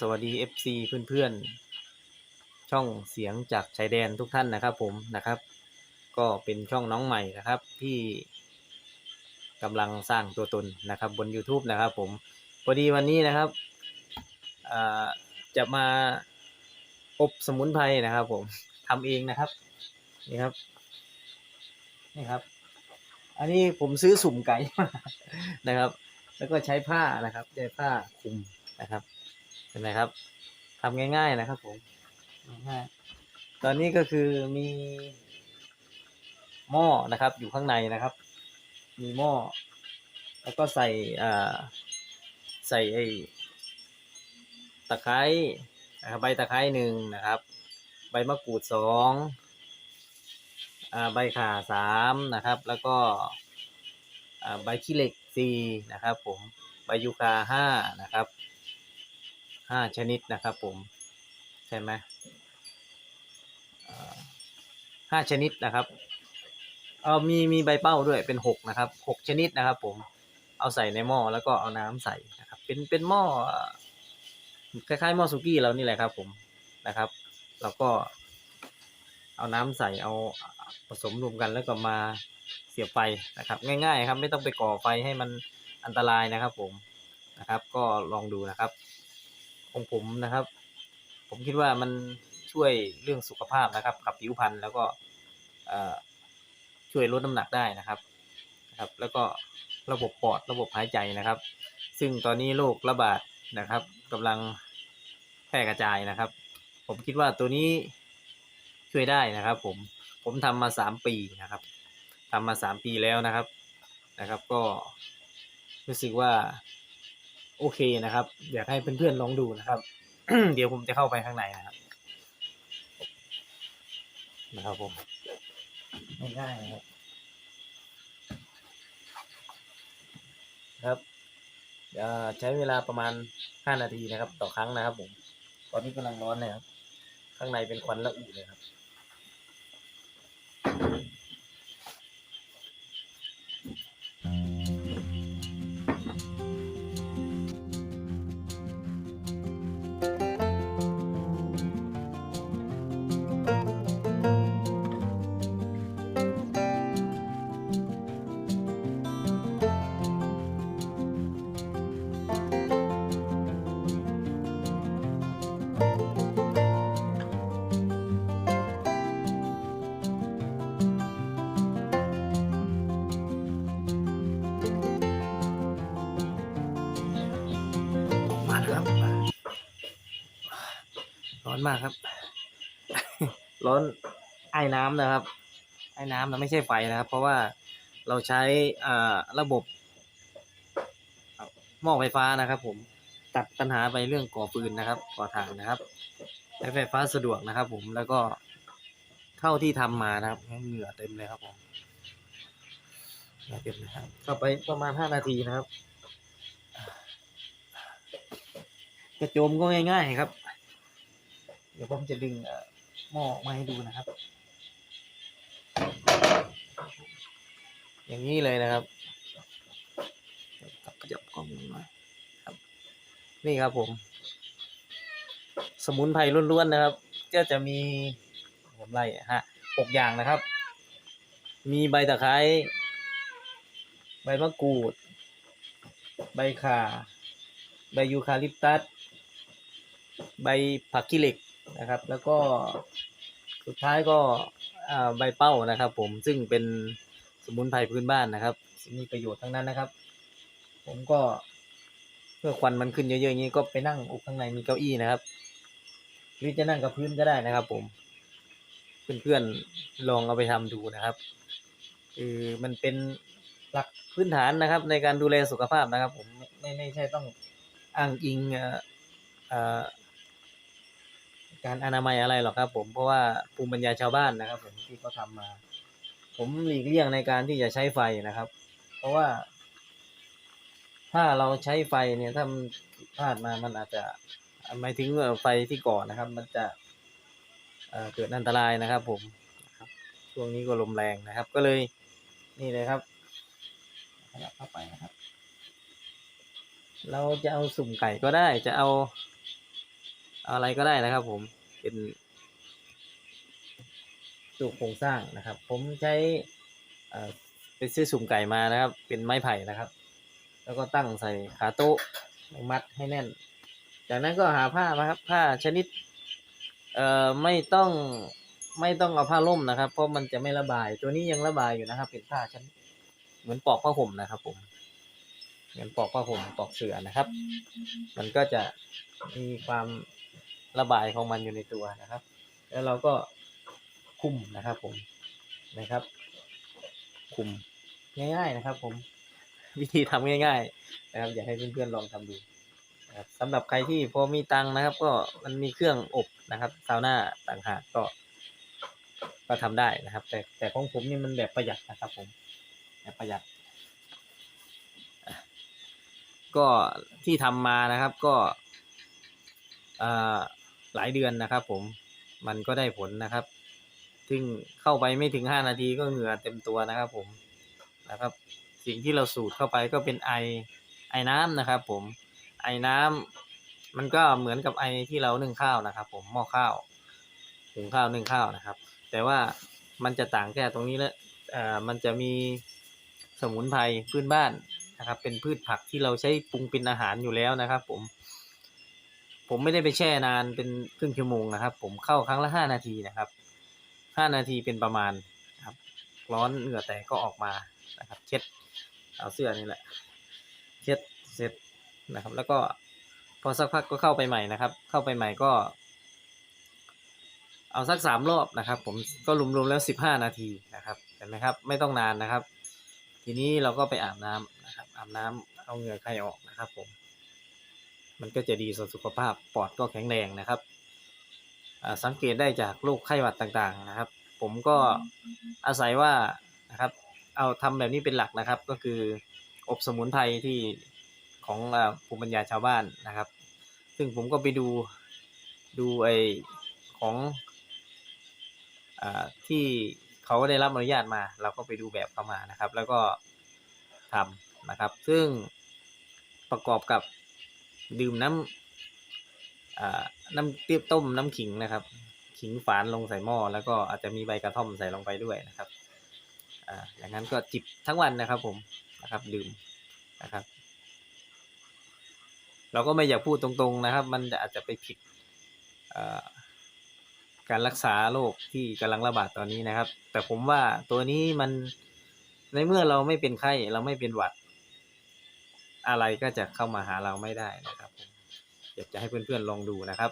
สวัสดี FC เพื่อนๆ ช่องเสียงจากชายแดนทุกท่านนะครับผมนะครับ ก็เป็นช่องน้องใหม่นะครับที่กำลังสร้างตัวตนนะครับบน YouTube นะครับผมพอดีวันนี้นะครับจะมาอบสมุนไพรนะครับ ผมทำเองนะครับนี่ครับนี่ครับ อันนี้ผมซื้อสุ่มไก่มานะครับ แล้วก็ใช้ผ้านะครับใช้ผ้าคลุมนะครับ ห็นไหมครับทำง่าย ๆนะครับผมง่ายๆตอนนี้ก็คือมีหม้อนะครับ อยู่ข้างในนะครับ มีหม้อแล้วก็ใส่อ่าใส่ไอ้ตะไคร้นะครับใบตะไคร้หนึ่งนะครับ ใบมะกรูดสองอ่าใบข่าสามนะครับ แล้วก็อ่าใบขี้เหล็กสี่นะครับ ผมใบยูคาห้านะครับ ห้าชนิดนะครับผมใช่ไหมห้าชนิดนะครับเออมีมีใบเป้าด้วยเป็นหกนะครับหกชนิดนะครับผมเอาใส่ในหม้อแล้วก็เอาน้ำใส่นะครับ เป็นเป็นหม้อคล้ายๆหม้อสุกี้เรานี่แหละครับ ผมนะครับแล้วก็เอาน้ำใส่เอาผสมรวมกันแล้วก็มาเสียบไฟนะครับ ง่าย ๆ ครับ ไม่ต้องไปก่อไฟให้มันอันตรายนะครับ ผมนะครับ ก็ลองดูนะครับ ของผมนะครับ ผมคิดว่ามันช่วยเรื่องสุขภาพนะครับ กับผิวพรรณแล้วก็ช่วยลดน้ำหนักได้นะครับนะครับ แล้วก็ระบบปอดระบบหายใจนะครับ ซึ่งตอนนี้โรคระบาดนะครับกำลังแพร่กระจายนะครับ ผมคิดว่าตัวนี้ช่วยได้นะครับ ผมผมทำมาสามปีนะครับทำมาสามปีแล้วนะครับนะครับ ก็รู้สึกว่า โอเคนะครับ อยากให้เพื่อนๆลองดูนะครับ เดี๋ยวผมจะเข้าไปข้างในนะครับ นะครับผมง่ายๆนะครับ ครับเดี๋ยวใช้เวลาประมาณห้านาทีนะครับ ต่อครั้งนะครับผม ตอนนี้กำลังร้อนเลยครับ ข้างในเป็นควันละอุเลยครับ มากครับ ร้อนไอ้น้ำนะครับ ไอ้น้ำนะไม่ใช่ไฟนะครับ เพราะว่าเราใช้อ่าระบบหม้อไฟฟ้านะครับ ผมตัดปัญหาไปเรื่องก่อฟืนนะครับ ก่อถ่านนะครับใช้ไฟฟ้าสะดวกนะครับ ผมแล้วก็เท่าที่ทำมานะครับเหงื่อเต็มเลยครับผมเหงื่อเต็มเลยครับเข้าไปประมาณห้านาทีนะครับ กระโจมก็ง่าย ๆ ครับ เดี๋ยวผมจะดึงหม้อมาให้ดูนะครับ อย่างนี้เลยนะครับกระจบกล้องหน่อยครับ นี่ครับผม สมุนไพรล้วนๆนะครับก็จะมีผมไล่ฮะหกอย่างนะครับ มีใบตะไคร้ใบมะกรูด ใบข่า ใบยูคาลิปตัส ใบผักขี้เหล็ก นะครับ แล้วก็สุดท้ายก็ใบเป้านะครับ ผมซึ่งเป็นสมุนไพรพื้นบ้านนะครับมีประโยชน์ทั้งนั้นนะครับ ผมก็เพื่อควันมันขึ้นเยอะๆอย่างนี้ก็ไปนั่งอกข้างในมีเก้าอี้นะครับหรือจะนั่งกับพื้นก็ได้นะครับ ผม เพื่อนๆลองเอาไปทำดูนะครับคือมันเป็นหลักพื้นฐานนะครับ ในการดูแลสุขภาพนะครับ ผมไม่ไม่ใช่ต้องอ้างอิงอ่อเอ่อ การอนามัยอะไรหรอกครับ ผมเพราะว่าภูมิปัญญาชาวบ้านนะครับ ผมที่เขาทำมา ผมหลีกเลี่ยงในการที่จะใช้ไฟนะครับ เพราะว่า ถ้าเราใช้ไฟเนี่ยถ้ามันผิดพลาดมามันอาจจะหมายถึงว่าไฟที่ก่อนะครับ มันจะเอ่อเกิดอันตรายนะครับ ผมนะครับช่วงนี้ก็ลมแรงนะครับ ก็เลยนี่เลยครับขยับเข้าไปนะครับ เราจะเอาสุ่มไก่ก็ได้จะเอาเอาอะไรก็ได้นะครับผม เป็นตัวโครงสร้างนะครับ ผมใช้เอ่อไปซื้อสุ่มไก่มานะครับ เป็นไม้ไผ่นะครับ แล้วก็ตั้งใส่ขาโต๊ะมัดให้แน่น จากนั้นก็หาผ้ามาครับผ้าชนิดเอ่อไม่ต้องไม่ต้องเอาผ้าล่มนะครับ เพราะมันจะไม่ระบาย ตัวนี้ยังระบายอยู่นะครับ เป็นผ้าชั้นเหมือนปอกผ้าห่มนะครับ ผมเหมือนปอกผ้าห่มปอกเสือนะครับ มันก็จะมีความ ระบายของมันอยู่ในตัวนะครับ แล้วเราก็คุมนะครับผมนะครับ คุมง่าย ๆนะครับ ผมวิธีทำง่าย ๆ นะครับ อยากให้เพื่อนๆลองทำดูนะครับสำหรับใครที่พอมีตังค์นะครับ ก็มันมีเครื่องอบนะครับซาวน่าต่างหากก็ ก็ทำได้นะครับ แต่แต่ของผมนี่มันแบบประหยัดนะครับ ผมแบบประหยัดก็ที่ทำมานะครับก็อ่า หลายเดือนนะครับ ผมมันก็ได้ผลนะครับ ซึ่งเข้าไปไม่ถึงห้านาทีก็เหงื่อเต็มตัวนะครับ ผมนะครับ สิ่งที่เราสูดเข้าไปก็เป็นไอไอน้ำนะครับ ผมไอน้ำมันก็เหมือนกับไอที่เรานึ่งข้าวนะครับ ผมหม้อข้าวหุงข้าวนึ่งข้าวนะครับ แต่ว่ามันจะต่างแค่ตรงนี้แล้วเอ่อมันจะมีสมุนไพรพื้นบ้านนะครับ เป็นพืชผักที่เราใช้ปรุงเป็นอาหารอยู่แล้วนะครับ ผม ผมไม่ได้ไปแช่นานเป็นครึ่งชั่วโมงนะครับ ผมเข้าครั้งละห้านาทีนะครับห้านาทีเป็นประมาณครับ ร้อนเหงื่อแตกก็ออกมานะครับ เช็ดเอาเสื้อนี่แหละ เช็ดเสร็จนะครับ แล้วก็พอสักพักก็เข้าไปใหม่นะครับ เข้าไปใหม่ก็ เอาสักสามรอบนะครับ ผมก็รวมๆแล้วสิบห้านาทีนะครับเห็นไหมครับ ไม่ต้องนานนะครับ ทีนี้เราก็ไปอาบน้ำนะครับ อาบน้ำเอาเหงื่อใครออกนะครับ ผม มันก็จะดีต่อสุขภาพปอดก็แข็งแรงนะครับ สังเกตได้จากโรคไข้หวัดต่างๆนะครับ ผมก็อาศัยว่านะครับ เอาทำแบบนี้เป็นหลักนะครับ ก็คืออบสมุนไพรที่ของภูมิปัญญาชาวบ้านนะครับ ซึ่งผมก็ไปดูดูไอของอที่เขาได้รับอนุญาตมา เราก็ไปดูแบบเข้ามานะครับ แล้วก็ทำนะครับ ซึ่งประกอบกับ ดื่มน้ำอ่าน้ำเตี้ยต้มน้ำขิงนะครับ ขิงฝานลงใส่หม้อแล้วก็อาจจะมีใบกระท่อมใส่ลงไปด้วยนะครับอ่าอย่างนั้นก็จิบทั้งวันนะครับ ผมนะครับ ดื่มนะครับ เราก็ไม่อยากพูดตรง ๆนะครับ มันอาจจะไปผิดอ่าการรักษาโรคที่กำลังระบาดตอนนี้นะครับ แต่ผมว่าตัวนี้มันในเมื่อเราไม่เป็นไข้เราไม่เป็นหวัด อะไรก็จะเข้ามาหาเราไม่ได้นะครับอยากจะให้เพื่อนๆลองดูนะครับ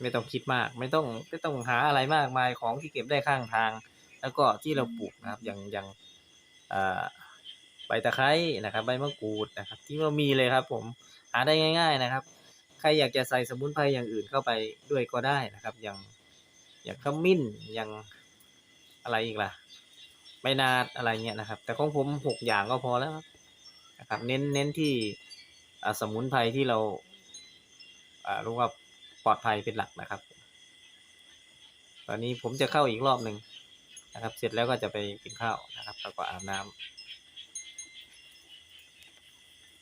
ไม่ต้องคิดมาก ไม่ต้องไม่ต้องหาอะไรมากมายของที่เก็บได้ข้างทาง แล้วก็ที่เราปลูกนะครับ อย่างอย่างอ่าใบตะไคร้นะครับ ใบมะกรูดนะครับ ที่เรามีเลยครับ ผมหาได้ง่าย ๆนะครับ ใครอยากจะใส่สมุนไพรอย่างอื่นเข้าไปด้วยก็ได้นะครับ อย่างอย่างขมิ้นอย่างอะไรอีกล่ะใบนาดอะไรเงี้ยนะครับ แต่ของผมหกอย่างก็พอแล้วครับ นะครับ เน้นเน้นที่อ่าสมุนไพรที่เราอ่ารู้ว่าปลอดภัยเป็นหลักนะครับ ตอนนี้ผมจะเข้าอีกรอบหนึ่งนะครับ เสร็จแล้วก็จะไปกินข้าวนะครับแล้วก็อาบน้ำ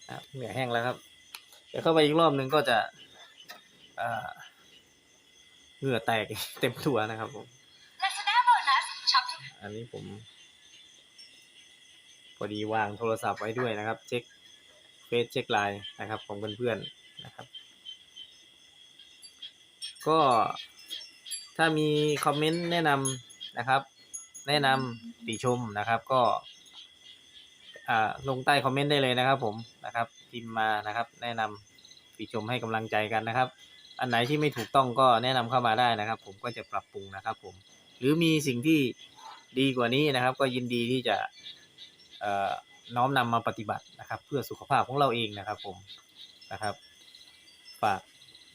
นะครับเหนื่อยแห้งแล้วครับเดี๋ยวเข้าไปอีกรอบหนึ่งก็จะอ่าเหงื่อแตกเต็มตัวนะครับผม Lazada โบนัสช็อปทุกอันนี้ผม พอดีวางโทรศัพท์ไว้ด้วยนะครับ เช็คเฟซเช็คไลน์นะครับ ของเพื่อนๆนะครับ ก็ถ้ามีคอมเมนต์แนะนำนะครับ แนะนำติชมนะครับ ก็อ่าลงใต้คอมเมนต์ได้เลยนะครับ ผมนะครับพิมพ์มานะครับ แนะนำติชมให้กำลังใจกันนะครับ อันไหนที่ไม่ถูกต้องก็แนะนำเข้ามาได้นะครับ ผมก็จะปรับปรุงนะครับ ผม หรือมีสิ่งที่ดีกว่านี้นะครับ ก็ยินดีที่จะ น้อมนำมาปฏิบัตินะครับ เพื่อสุขภาพของเราเองนะครับ ผมนะครับ ฝาก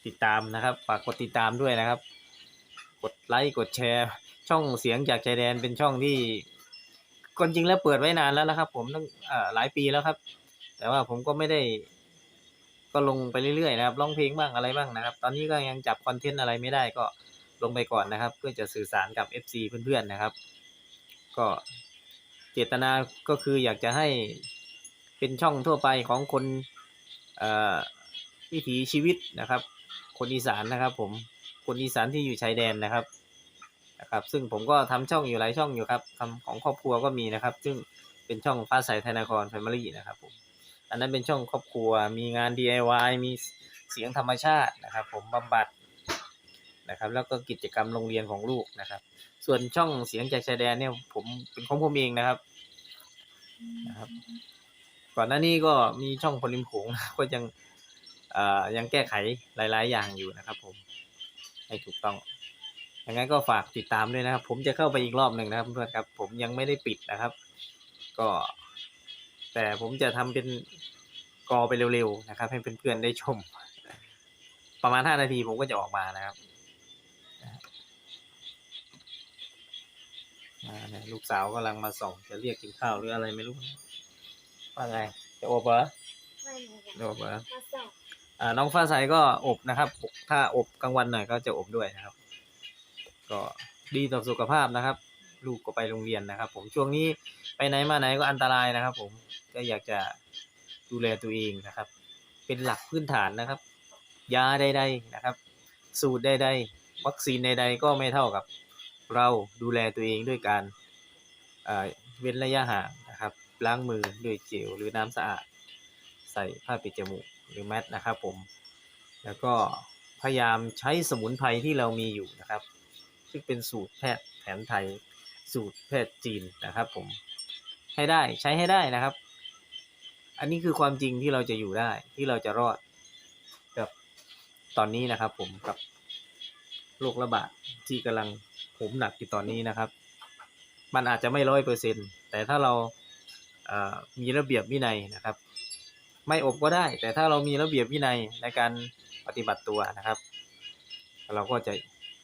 ติดตามนะครับ ฝากกดติดตามด้วยนะครับ กดไลค์กดแชร์ ช่องเสียงจากชายแดนเป็นช่องที่คนจริงแล้วเปิดไว้นานแล้วนะครับ ผมตั้งหลายปีแล้วครับ แต่ว่าผมก็ไม่ได้ ก็ลงไปเรื่อยๆนะครับร้องเพลงบ้างอะไรบ้างนะครับ ตอนนี้ก็ยังจับคอนเทนต์อะไรไม่ได้ก็ลงไปก่อนนะครับ เพื่อจะสื่อสารกับ FC เพื่อนๆนะครับ ก็ เจตนาก็คืออยากจะให้เป็นช่องทั่วไปของคนวิถีชีวิตนะครับ คนอีสานนะครับผมคนอีสานที่อยู่ชายแดนนะครับนะครับ ซึ่งผมก็ทำช่องอยู่หลายช่องอยู่ครับทำของครอบครัวก็มีนะครับ ซึ่งเป็นช่องฟ้าใสธนากรแฟมิลี่นะครับผมอันนั้นเป็นช่องครอบครัวมีงาน DIY มีเสียงธรรมชาตินะครับ ผมบำบัด นะครับ แล้วก็กิจกรรมโรงเรียนของลูกนะครับ ส่วนช่องเสียงจากชายแดนเนี่ยผมเป็นของผมเองนะครับนะครับ ก่อนหน้านี้ก็มีช่องพลิมโขงก็ยังเอ่อยังแก้ไขหลาย ๆ อย่างอยู่นะครับ ผมให้ถูกต้องยังไงก็ฝากติดตามด้วยนะครับ ผมจะเข้าไปอีกรอบหนึ่งนะครับเพื่อนครับ ผมยังไม่ได้ปิดนะครับ ก็ แต่ผมจะทำเป็นกอไปเร็ว ๆ นะครับ ให้เพื่อนๆได้ชม ประมาณห้านาทีผมก็จะออกมานะครับ อ่าเนี่ยลูกสาวกำลังมาส่องจะเรียกกินข้าวหรืออะไรไม่รู้ว่าไงจะอบเหรอไม่เหมือนกันจะอบเหรอมาส่งอ่าน้องฟ้าใสก็อบนะครับ ถ้าอบกลางวันหน่อยก็จะอบด้วยนะครับ ก็ดีต่อสุขภาพนะครับ ลูกก็ไปโรงเรียนนะครับ ผมช่วงนี้ไปไหนมาไหนก็อันตรายนะครับ ผมก็อยากจะดูแลตัวเองนะครับ เป็นหลักพื้นฐานนะครับ ยาใดๆนะครับ สูตรใดๆวัคซีนใดๆก็ไม่เท่ากับ เราดูแลตัวเองด้วยการเว้นระยะห่างนะครับล้างมือด้วยเจลหรือน้ำสะอาด ใส่ผ้าปิดจมูกหรือแมสนะครับผม แล้วก็พยายามใช้สมุนไพรที่เรามีอยู่นะครับ ซึ่งเป็นสูตรแพทย์แผนไทยสูตรแพทย์จีนนะครับผมให้ได้ใช้ให้ได้นะครับ อันนี้คือความจริงที่เราจะอยู่ได้ที่เราจะรอดกับตอนนี้นะครับผมกับโรคระบาดที่กำลัง โหมหนักอยู่ตอนนี้นะครับ มันอาจจะไม่ร้อยเปอร์เซ็นแต่ถ้าเรามีระเบียบวินัยนะครับ ไม่อบก็ได้ แต่ถ้าเรามีระเบียบวินัยในการปฏิบัติตัวนะครับ เราก็จะ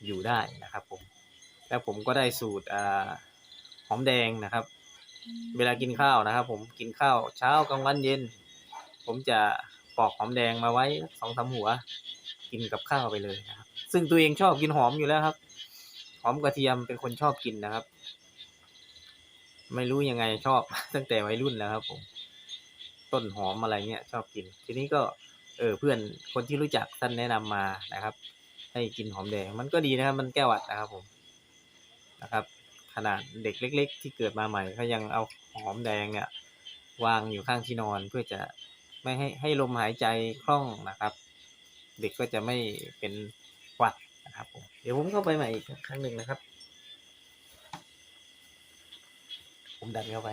อยู่ได้นะครับผมแล้วผมก็ได้สูตรอหอมแดงนะครับ เวลากินข้าวนะครับ ผมกินข้าวเช้ากลางวันเย็น ผมจะปอกหอมแดงมาไว้สองสามหัว กินกับข้าวไปเลยนะครับ ซึ่งตัวเองชอบกินหอมอยู่แล้วครับ อมกระเทียมเป็นคนชอบกินนะครับ ไม่รู้ยังไงชอบ ตั้งแต่วัยรุ่นแล้วครับ ผม ต้นหอมอะไรเงี้ยชอบกิน ทีนี้ก็เออเพื่อนคนที่รู้จักท่านแนะนำมานะครับ ให้กินหอมแดงมันก็ดีนะครับ มันแก้วัดนะครับผมนะครับ ขนาดเด็กเล็ก ๆ ที่เกิดมาใหม่เขายังเอาหอมแดงเนี่ยวางอยู่ข้างที่นอนเพื่อจะไม่ให้ให้ลมหายใจคล่องนะครับ เด็กก็จะไม่เป็นหวัดนะครับผม ดี๋ยวผมเข้าไปใหม่อีกครั้งหนึ่งนะครับ ผมดันเข้าไป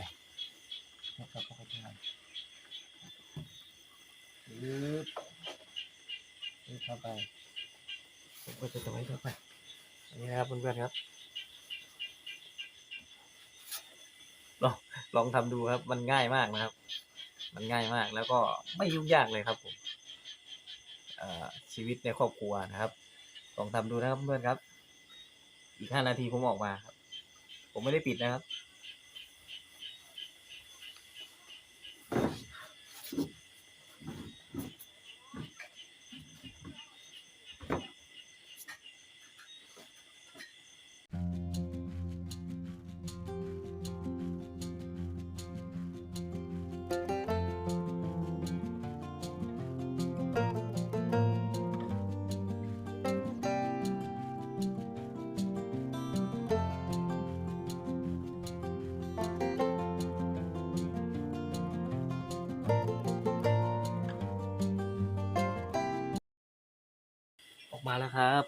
เข้าไปข้างในยืดยืดเข้าไปผมก็จะตรงนี้เข้าไปอันนี้นะครับเพื่อนๆครับลองลองทำดูครับ มันง่ายมากนะครับ มันง่ายมากแล้วก็ไม่ยุ่งยากเลยครับผมชีวิตในครอบครัวนะครับ ลองทำดูนะครับเพื่อนครับ อีกห้านาทีผมออกมาครับ ผมไม่ได้ปิดนะครับ มาแล้วครับ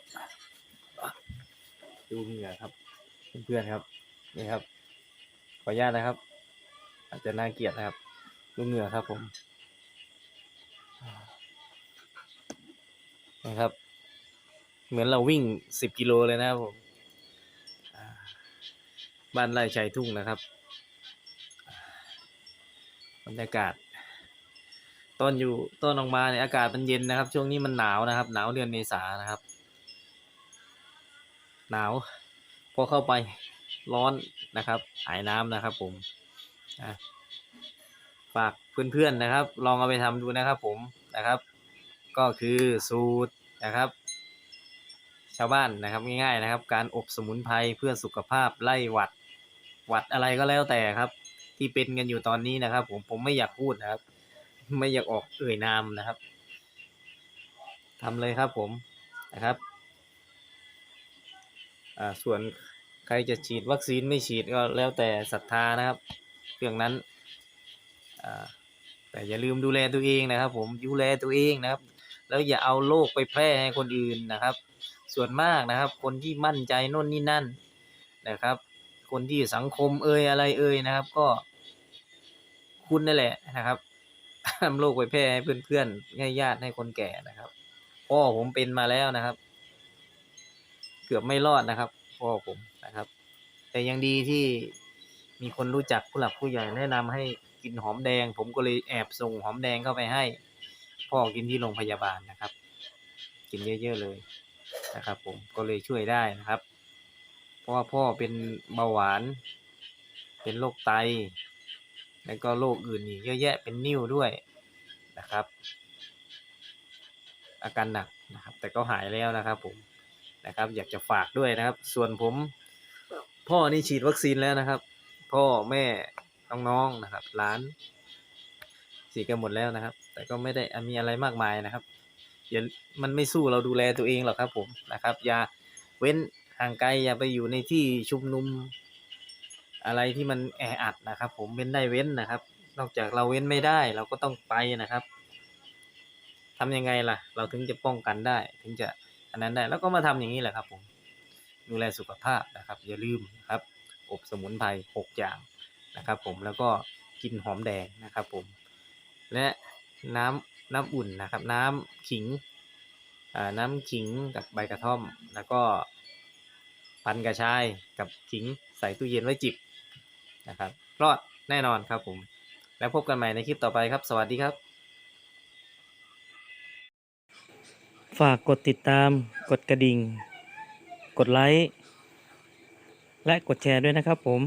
ดูเหงื่อครับ เพื่อนๆครับ นี่ครับ ขออนุญาตนะครับ อาจจะน่าเกลียดนะครับ ดูเหงื่อครับผมนะครับ เหมือนเราวิ่งสิบกิโลเลยนะครับผมบ้านไร่ชัยทุ่งนะครับ บรรยากาศ ตอนอยู่ต้นออกมาเนี่ยอากาศมันเย็นนะครับ ช่วงนี้มันหนาวนะครับ หนาวเดือนเมษานะครับ หนาว พอเข้าไปร้อนนะครับหายน้ำนะครับ ผมฝากเพื่อนๆนะครับ ลองเอาไปทำดูนะครับ ผมนะครับ ก็คือสูตรนะครับ ชาวบ้านนะครับง่ายๆนะครับ การอบสมุนไพรเพื่อสุขภาพไล่หวัด หวัดอะไรก็แล้วแต่ครับ ที่เป็นกันอยู่ตอนนี้นะครับ ผมผมไม่อยากพูดนะครับ ไม่อยากออกเอ่ยนามนะครับทำเลยครับผมนะครับอ่าส่วนใครจะฉีดวัคซีนไม่ฉีดก็แล้วแต่ศรัทธานะครับเรื่องนั้นอ่าแต่อย่าลืมดูแลตัวเองนะครับ ผมดูแลตัวเองนะครับ แล้วอย่าเอาโรคไปแพร่ให้คนอื่นนะครับ ส่วนมากนะครับ คนที่มั่นใจโน่นนี่นั่นนะครับ คนที่สังคมเอ่ยอะไรเอ่ยนะครับ ก็คุณนั่นแหละนะครับ ทำโรคไปแพร่ให้เพื่อนๆให้ญาติให้คนแก่นะครับพ่อผมเป็นมาแล้วนะครับ เกือบไม่รอดนะครับพ่อผมนะครับ แต่ยังดีที่มีคนรู้จักผู้หลักผู้ใหญ่แนะนำให้กินหอมแดง ผมก็เลยแอบส่งหอมแดงเข้าไปให้ พ่อกินที่โรงพยาบาลนะครับ กินเยอะๆเลยนะครับ ผมก็เลยช่วยได้นะครับ เพราะว่าพ่อเป็นเบาหวาน เป็นโรคไต แล้วก็โรคอื่นอีกเยอะแยะเป็นนิ่วด้วยนะครับ อาการหนักนะครับ แต่ก็หายแล้วนะครับผมนะครับ อยากจะฝากด้วยนะครับ ส่วนผม พ่อนี่ฉีดวัคซีนแล้วนะครับ พ่อแม่น้องๆนะครับหลานฉีดกันหมดแล้วนะครับ แต่ก็ไม่ได้มีอะไรมากมายนะครับอย่ามันไม่สู้เราดูแลตัวเองหรอกครับผมนะครับ อย่าเว้นห่างไกลอย่าไปอยู่ในที่ชุมนุม อะไรที่มันแออัดนะครับ ผมเว้นได้เว้นนะครับ นอกจากเราเว้นไม่ได้เราก็ต้องไปนะครับทำยังไงล่ะ เราถึงจะป้องกันได้ ถึงจะอันนั้นได้แล้วก็มาทำอย่างนี้แหละครับผมดูแลสุขภาพนะครับ อย่าลืมนะครับ อบสมุนไพรหกอย่างนะครับ ผมแล้วก็กินหอมแดงนะครับ ผม และน้ำน้ำอุ่นนะครับ น้ำขิงน้ำขิงกับใบกระท่อม แล้วก็ พันกระชายกับขิงใส่ตู้เย็นไว้จิบ นะครับ รอดแน่นอนครับผม แล้วพบกันใหม่ในคลิปต่อไปครับ สวัสดีครับ ฝากกดติดตาม กดกระดิ่ง กดไลค์ และกดแชร์ด้วยนะครับผม